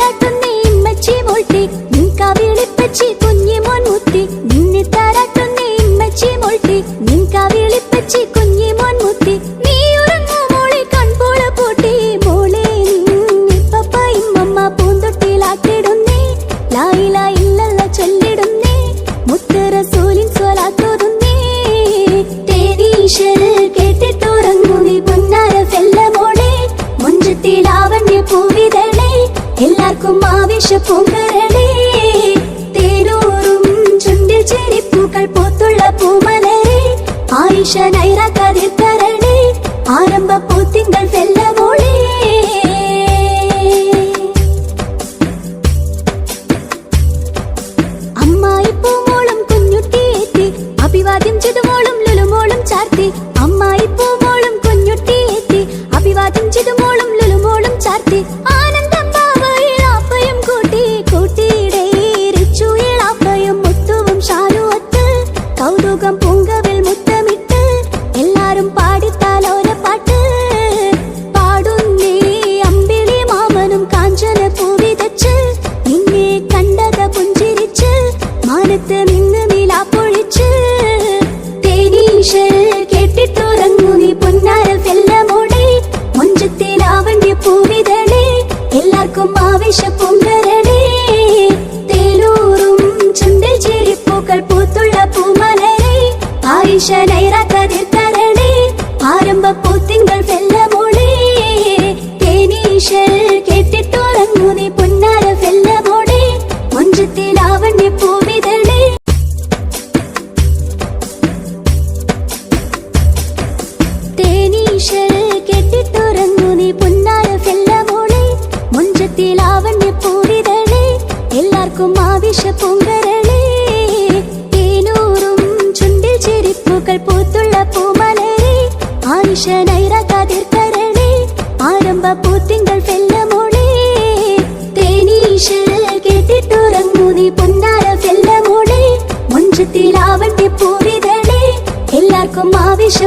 താരാട്ടുന്നേ ഇമ്മച്ചി മോൾട്ടി. നിൻകാ വിളിപ്പച്ചി കുഞ്ഞി മോൻ മുത്തി. നിന്നെ താരാട്ടുന്നേ ഇമ്മച്ചി മോൾട്ടി. നിൻകാ വിളിപ്പച്ചി കുഞ്ഞി മോൻ മുത്തി. നീ ഉറങ്ങൂ മോളെ കൺപോള പൂട്ടി. മോളെ നിന്നിപ്പപ്പ ഇമ്മമ്മ പൂന്തൊട്ടിലാട്ടിടുന്നേ. ലായില ഇല്ലല്ല ചൊല്ലിടുന്നേ. മുത്ത് റസൂലിൻ സ്വലാത്തോതുന്നേ. തേനീശൽ കേട്ടിട്ടുറങ്ങൂ നീ പൊന്നാര ഫെല്ല മോളെ. മുഞ്ചത്തിൽ ആവണ്യ പൂവിതളേ എല്ലാവർക്കും ആവേശ പൂങ്കരളേ തേരൂറും ചുണ്ടിൽ ചെരിപ്പൂക്കൾ പോത്തുള്ള പൂമലേ. ആയിഷ നൈറ കതിർക്കരളേ ആരംഭ പൂത്തിങ്കൾ ഫെല്ല മോളേ. അമ്മായി പൂമോളും കുഞ്ഞുട്ടിയെത്തി അഭിവാദ്യം ചെയ്തുമോളും ലുലുമോളും അഭിവാദ്യം ലുലുമോളും ചാർത്തി. ആനന്ദം തേനീശൽ കേട്ടിട്ടുറങ്ങു നീ പൊന്നാര ഫെല്ലമോടെ മുഞ്ചത്തിൽ ആവണ്യ പൂവിതളേ എല്ലാവർക്കും ആവേശ പൊങ്കരടേ തേലൂറും ചുണ്ടിൽ ചെരിപ്പൂക്കൾ പൂത്തുള്ള പൂമലരേ ആയിഷ നൈറ കതിർക്കരടേ ആരംഭ പൂത്തിങ്കൾ ഫെല്ലമോളേ തേനീശൽ കേട്ടിട്ടുറങ്ങു നീ തേനീശൽ കെട്ടിത്തുറങ്ങു നീ പൊന്നാര ഫെല്ലമോളെ മുഞ്ചത്തിൽ ആവണ്യ എല്ലാവർക്കും ആവശ്യ പൊങ്കരളേ. തേനൂറും ചുണ്ടിൽ ചെരിപ്പുകൾ പൂത്തുള്ള പൂമലരേ. ആയിഷ നൈറ കതിർക്കരളേ ആരംഭ പൂത്തിങ്കൾ ഫെല്ലമോളെ തേനീശൽ കേട്ടിട്ടുറങ്ങു നീ പൊന്നാര ഫെല്ലമോളെ മുഞ്ചത്തിൽ എല്ലാവർക്കും ആവശ്യ